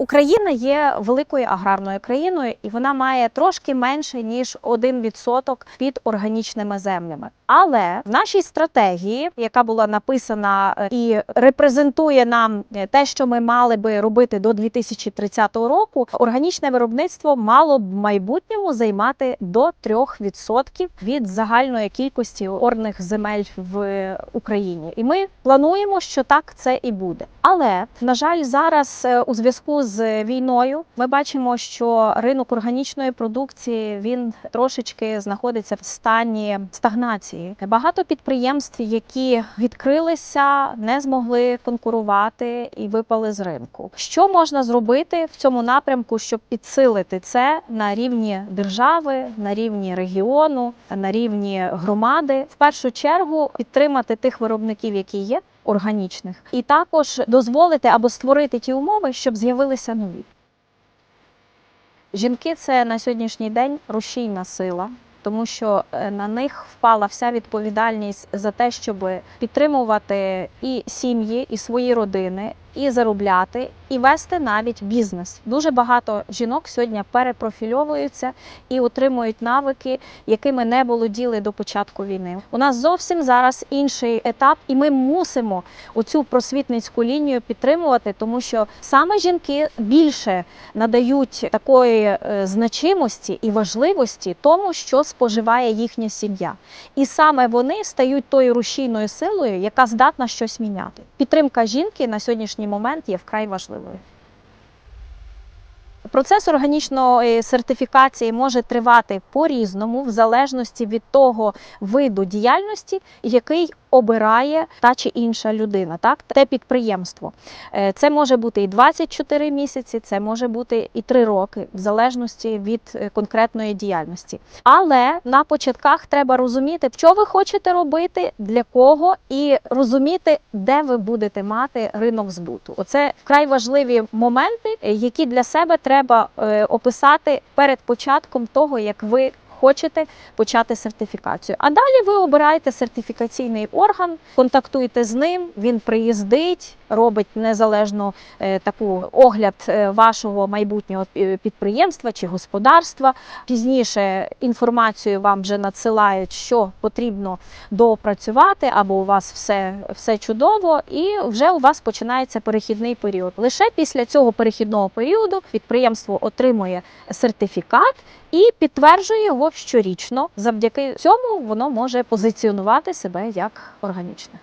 Україна є великою аграрною країною, і вона має трошки менше ніж 1% під органічними землями. Але в нашій стратегії, яка була написана е, і репрезентує нам е, те, що ми мали би робити до 2030 року, органічне виробництво мало б в майбутньому займати до 3% від загальної кількості орних земель в Україні. І ми плануємо, що так це і буде. Але на жаль, зараз е, у зв'язку з війною ми бачимо, що ринок органічної продукції він трошечки знаходиться в стані стагнації. Багато підприємств, які відкрилися, не змогли конкурувати і випали з ринку. Що можна зробити в цьому напрямку, щоб підсилити це на рівні держави, на рівні регіону, на рівні громади? В першу чергу підтримати тих виробників, які є органічних, і також дозволити або створити ті умови, щоб з'явилися нові. Жінки це на сьогоднішній день рушійна сила, тому що е, на них впала вся відповідальність за те, щоб підтримувати і сім'ї, і свої родини, і заробляти, і вести навіть бізнес. Дуже багато жінок сьогодні перепрофільовуються і отримують навики, якими не володіли до початку війни. У нас зовсім зараз інший етап, і ми мусимо оцю просвітницьку лінію підтримувати, тому що саме жінки більше надають такої е, значимості і важливості тому, що споживає їхня сім'я. І саме вони стають тою рушійною силою, яка здатна щось міняти. Підтримка жінки на сьогоднішній момент є вкрай важливою. Процес органічної сертифікації може тривати по-різному, в залежності від того виду діяльності, який обирає та чи інша людина, так те підприємство. Е, Це може бути і 24 місяці, це може бути і 3 роки, в залежності від е, конкретної діяльності. Але на початках треба розуміти, що ви хочете робити, для кого, і розуміти, де ви будете мати ринок збуту. Оце вкрай важливі моменти, які для себе треба е, описати перед початком того, як ви. Хочете почати сертифікацію. А далі ви обираєте сертифікаційний орган, контактуєте з ним, він приїздить, робить незалежно е, таку огляд е, вашого майбутнього підприємства чи господарства. Пізніше інформацію вам вже надсилають, що потрібно доопрацювати, або у вас все, все чудово, і вже у вас починається перехідний період. Лише після цього перехідного періоду підприємство отримує сертифікат і підтверджує його щорічно. Завдяки цьому воно може позиціонувати себе як органічне.